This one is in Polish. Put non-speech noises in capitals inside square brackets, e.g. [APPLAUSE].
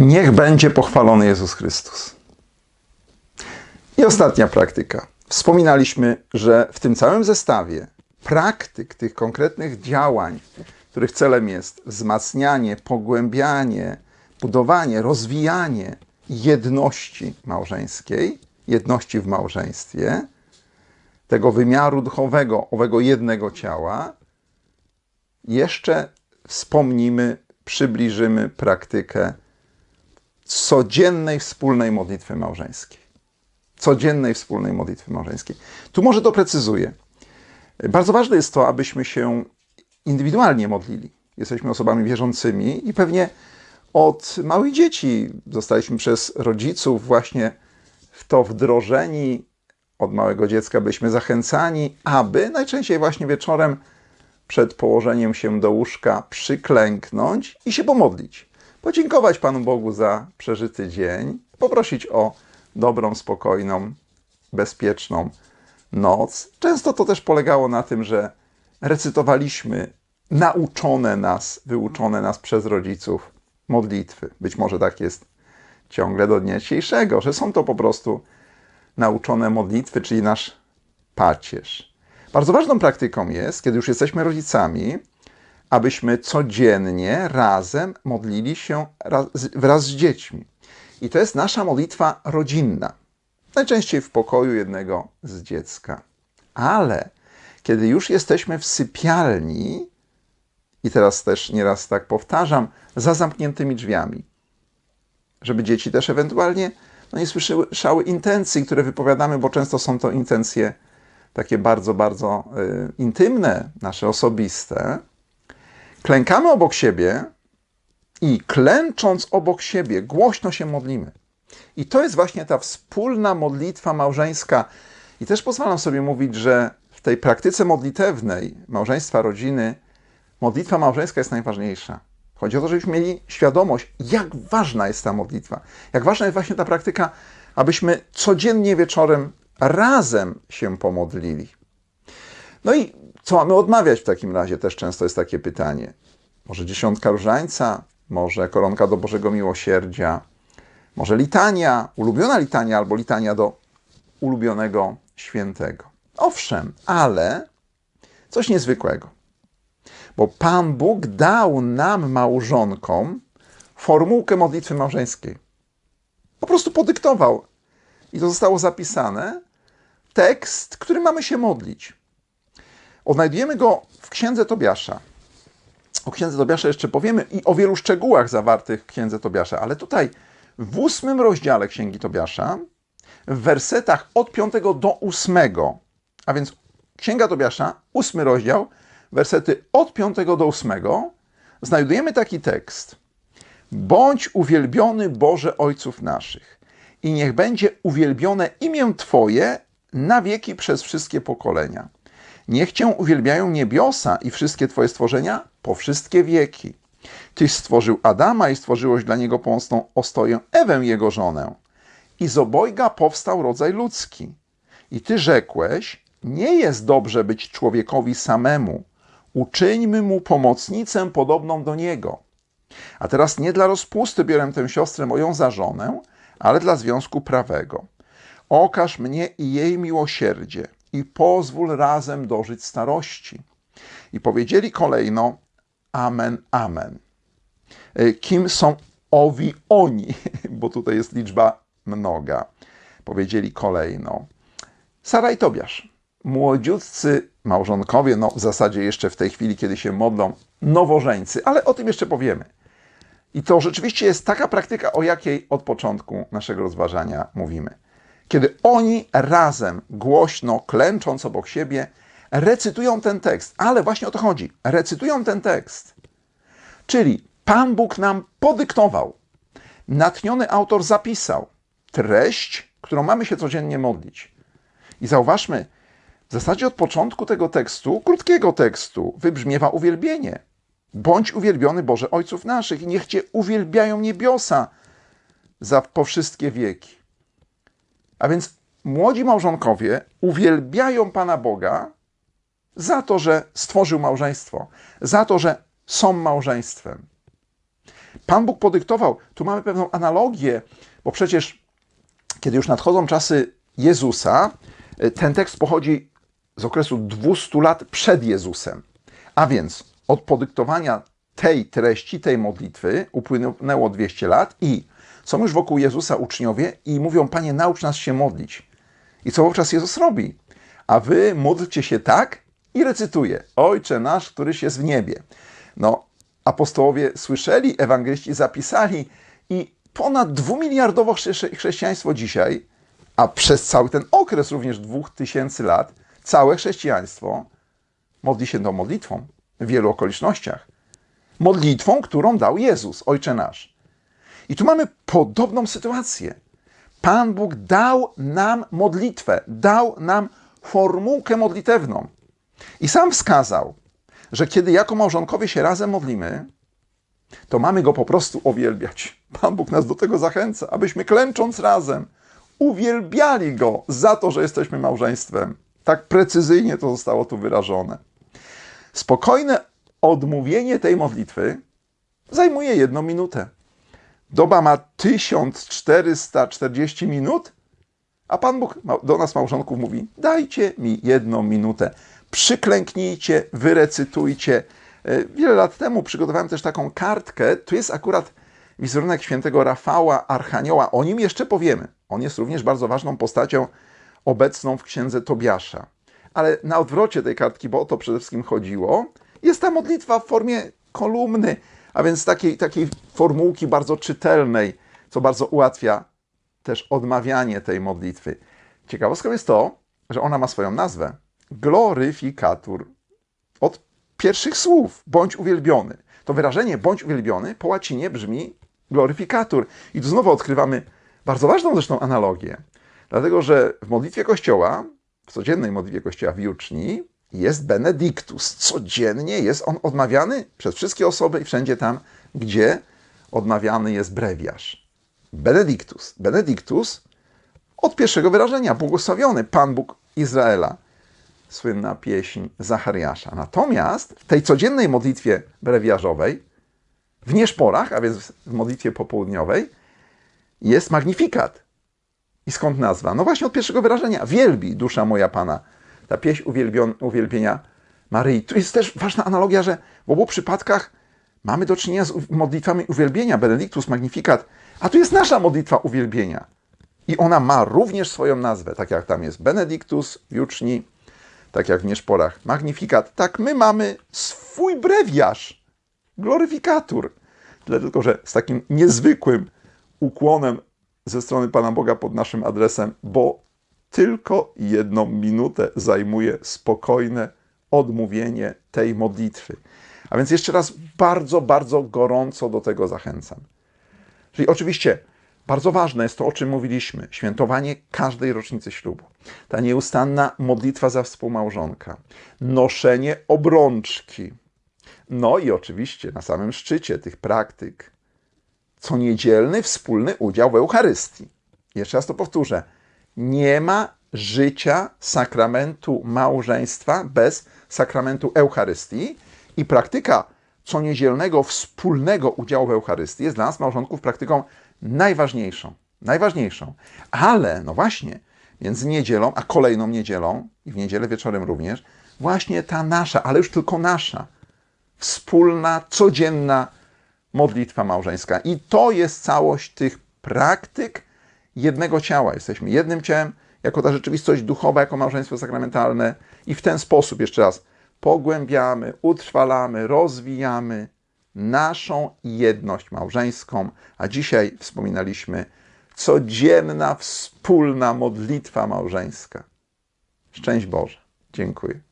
Niech będzie pochwalony Jezus Chrystus. I ostatnia praktyka. Wspominaliśmy, że w tym całym zestawie praktyk tych konkretnych działań, których celem jest wzmacnianie, pogłębianie, budowanie, rozwijanie jedności małżeńskiej, jedności w małżeństwie, tego wymiaru duchowego, owego jednego ciała, jeszcze wspomnimy, przybliżymy praktykę codziennej wspólnej modlitwy małżeńskiej. Codziennej wspólnej modlitwy małżeńskiej. Tu może doprecyzuję. Bardzo ważne jest to, abyśmy się indywidualnie modlili. Jesteśmy osobami wierzącymi i pewnie od małych dzieci zostaliśmy przez rodziców właśnie w to wdrożeni. Od małego dziecka byliśmy zachęcani, aby najczęściej właśnie wieczorem przed położeniem się do łóżka przyklęknąć i się pomodlić. Podziękować Panu Bogu za przeżyty dzień, poprosić o dobrą, spokojną, bezpieczną noc. Często to też polegało na tym, że recytowaliśmy nauczone nas, wyuczone nas przez rodziców modlitwy. Być może tak jest ciągle do dnia dzisiejszego, że są to po prostu nauczone modlitwy, czyli nasz pacierz. Bardzo ważną praktyką jest, kiedy już jesteśmy rodzicami, abyśmy codziennie razem modlili się raz, wraz z dziećmi. I to jest nasza modlitwa rodzinna. Najczęściej w pokoju jednego z dziecka. Ale kiedy już jesteśmy w sypialni, i teraz też nieraz tak powtarzam, za zamkniętymi drzwiami, żeby dzieci też ewentualnie no, nie słyszały intencji, które wypowiadamy, bo często są to intencje takie bardzo, bardzo y, intymne, nasze osobiste. Klękamy obok siebie i klęcząc obok siebie, głośno się modlimy. I to jest właśnie ta wspólna modlitwa małżeńska. I też pozwalam sobie mówić, że w tej praktyce modlitewnej małżeństwa, rodziny, modlitwa małżeńska jest najważniejsza. Chodzi o to, żebyśmy mieli świadomość, jak ważna jest ta modlitwa. Jak ważna jest właśnie ta praktyka, abyśmy codziennie wieczorem razem się pomodlili. No i co mamy odmawiać w takim razie? Też często jest takie pytanie. Może dziesiątka różańca, może koronka do Bożego Miłosierdzia, może litania, ulubiona litania albo litania do ulubionego świętego. Owszem, ale coś niezwykłego. Bo Pan Bóg dał nam, małżonkom, formułkę modlitwy małżeńskiej. Po prostu podyktował. I to zostało zapisane. Tekst, który mamy się modlić. Odnajdujemy go w księdze Tobiasza. O księdze Tobiasza jeszcze powiemy i o wielu szczegółach zawartych w księdze Tobiasza, ale tutaj w ósmym rozdziale księgi Tobiasza, w wersetach od 5 do 8, a więc księga Tobiasza, ósmy rozdział, wersety od 5 do 8, znajdujemy taki tekst. Bądź uwielbiony Boże Ojców naszych i niech będzie uwielbione imię Twoje na wieki przez wszystkie pokolenia. Niech Cię uwielbiają niebiosa i wszystkie Twoje stworzenia po wszystkie wieki. Tyś stworzył Adama i stworzyłeś dla niego pomocną ostoję Ewę, jego żonę. I z obojga powstał rodzaj ludzki. I Ty rzekłeś, nie jest dobrze być człowiekowi samemu. Uczyńmy mu pomocnicę podobną do niego. A teraz nie dla rozpusty biorę tę siostrę moją za żonę, ale dla związku prawego. Okaż mnie i jej miłosierdzie i pozwól razem dożyć starości. I powiedzieli kolejno Amen, Amen. E, kim są owi oni? [LAUGHS] Bo tutaj jest liczba mnoga. Powiedzieli kolejno. Sara i Tobiasz, młodziutcy małżonkowie, no w zasadzie jeszcze w tej chwili, kiedy się modlą, nowożeńcy, ale o tym jeszcze powiemy. I to rzeczywiście jest taka praktyka, o jakiej od początku naszego rozważania mówimy. Kiedy oni razem, głośno, klęcząc obok siebie, recytują ten tekst, ale właśnie o to chodzi. Recytują ten tekst. Czyli Pan Bóg nam podyktował, natchniony autor zapisał treść, którą mamy się codziennie modlić. I zauważmy, w zasadzie od początku tego tekstu, krótkiego tekstu, wybrzmiewa uwielbienie. Bądź uwielbiony Boże Ojców naszych i niech Cię uwielbiają niebiosa za po wszystkie wieki. A więc młodzi małżonkowie uwielbiają Pana Boga za to, że stworzył małżeństwo, za to, że są małżeństwem. Pan Bóg podyktował. Tu mamy pewną analogię, bo przecież kiedy już nadchodzą czasy Jezusa, y, ten tekst pochodzi z okresu 200 lat przed Jezusem. A więc od podyktowania tej treści, tej modlitwy upłynęło 200 lat i są już wokół Jezusa uczniowie i mówią, Panie, naucz nas się modlić. I co wówczas Jezus robi? A wy módlcie się tak i recytuje. Ojcze nasz, któryś jest w niebie. No, apostołowie słyszeli, ewangeliści zapisali i ponad dwumiliardowo chrze- chrześcijaństwo dzisiaj, a przez cały ten okres również dwóch tysięcy lat, całe chrześcijaństwo modli się tą modlitwą w wielu okolicznościach. Modlitwą, którą dał Jezus, Ojcze nasz. I tu mamy podobną sytuację. Pan Bóg dał nam modlitwę, dał nam formułkę modlitewną. I sam wskazał, że kiedy jako małżonkowie się razem modlimy, to mamy go po prostu uwielbiać. Pan Bóg nas do tego zachęca, abyśmy klęcząc razem uwielbiali go za to, że jesteśmy małżeństwem. Tak precyzyjnie to zostało tu wyrażone. Spokojne odmówienie tej modlitwy zajmuje jedną minutę. Doba ma 1440 minut, a Pan Bóg do nas, małżonków, mówi: Dajcie mi jedną minutę. Przyklęknijcie, wyrecytujcie. E, Wiele lat temu przygotowałem też taką kartkę. Tu jest akurat wizerunek świętego Rafała Archanioła. O nim jeszcze powiemy. On jest również bardzo ważną postacią obecną w księdze Tobiasza. Ale na odwrocie tej kartki, bo o to przede wszystkim chodziło, jest ta modlitwa w formie kolumny, a więc takiej, takiej formułki bardzo czytelnej, co bardzo ułatwia też odmawianie tej modlitwy. Ciekawostką jest to, że ona ma swoją nazwę. Gloryfikatur. Od pierwszych słów, bądź uwielbiony. To wyrażenie bądź uwielbiony po łacinie brzmi gloryfikatur. I tu znowu odkrywamy bardzo ważną zresztą analogię. Dlatego, że w modlitwie Kościoła, w codziennej modlitwie Kościoła w Juczni, jest Benedictus. Codziennie jest on odmawiany przez wszystkie osoby i wszędzie tam, gdzie odmawiany jest brewiarz. Benedictus. Benedictus od pierwszego wyrażenia, błogosławiony Pan Bóg Izraela. Słynna pieśń Zachariasza. Natomiast w tej codziennej modlitwie brewiarzowej, w nieszporach, a więc w modlitwie popołudniowej, jest magnifikat. I skąd nazwa? No właśnie od pierwszego wyrażenia. Wielbi dusza moja Pana. Ta pieśń uwielbion, uwielbienia Maryi. Tu jest też ważna analogia, że w obu przypadkach mamy do czynienia z modlitwami uwielbienia, Benedictus, Magnificat, a tu jest nasza modlitwa uwielbienia. I ona ma również swoją nazwę, tak jak tam jest Benedictus Juczni, tak jak w Nieszporach Magnificat, tak my mamy swój brewiarz, gloryfikatur. Tyle tylko, że z takim niezwykłym ukłonem ze strony Pana Boga pod naszym adresem, bo tylko jedną minutę zajmuje spokojne odmówienie tej modlitwy. A więc jeszcze raz bardzo, bardzo gorąco do tego zachęcam. Czyli oczywiście bardzo ważne jest to, o czym mówiliśmy, świętowanie każdej rocznicy ślubu. Ta nieustanna modlitwa za współmałżonka, noszenie obrączki. No i oczywiście na samym szczycie tych praktyk co niedzielny wspólny udział w Eucharystii. Jeszcze raz to powtórzę. Nie ma życia sakramentu małżeństwa bez sakramentu Eucharystii i praktyka co niedzielnego wspólnego udziału w Eucharystii jest dla nas małżonków praktyką najważniejszą. Najważniejszą. Ale, no właśnie, między niedzielą a kolejną niedzielą i w niedzielę wieczorem również, właśnie ta nasza, ale już tylko nasza, wspólna, codzienna modlitwa małżeńska. I to jest całość tych praktyk jednego ciała. Jesteśmy jednym ciałem, jako ta rzeczywistość duchowa, jako małżeństwo sakramentalne, i w ten sposób, jeszcze raz, pogłębiamy, utrwalamy, rozwijamy naszą jedność małżeńską. A dzisiaj wspominaliśmy codzienna, wspólna modlitwa małżeńska. Szczęść Boże. Dziękuję.